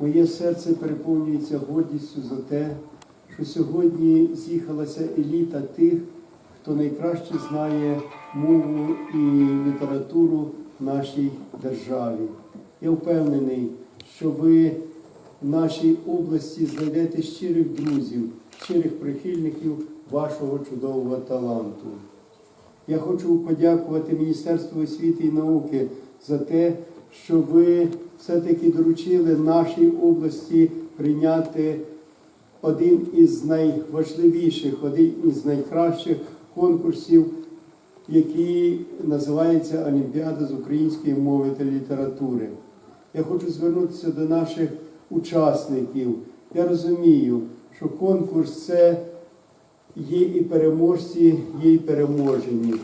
Моє серце переповнюється гордістю за те, що сьогодні з'їхалася еліта тих, хто найкраще знає мову і літературу в нашій державі. Я впевнений, що ви в нашій області знайдете щирих друзів, щирих прихильників вашого чудового таланту. Я хочу подякувати Міністерству освіти і науки за те, що ви все-таки доручили нашій області прийняти один із найважливіших, один із найкращих конкурсів, який називається Олімпіада з української мови та літератури. Я хочу звернутися до наших учасників. Я розумію, що конкурс це є і переможці, є і переможені.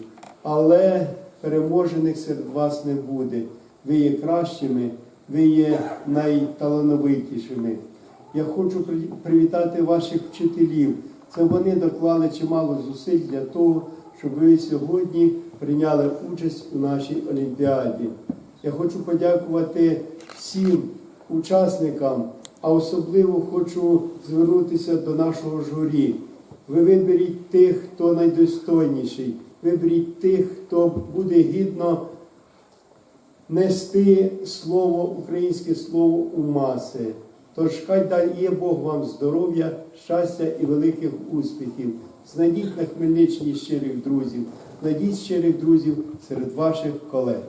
Але переможених серед вас не буде. Ви є кращими, ви є найталановитішими. Я хочу привітати ваших вчителів. Це вони доклали чимало зусиль для того, щоб ви сьогодні прийняли участь у нашій олімпіаді. Я хочу подякувати всім учасникам, а особливо хочу звернутися до нашого журі. Ви виберіть тих, хто найдостойніший, виберіть тих, хто буде гідно нести слово, українське слово у маси. Тож хай дає Бог вам здоров'я, щастя і великих успіхів. Знайдіть на Хмельниччині щирих друзів, знайдіть щирих друзів серед ваших колег.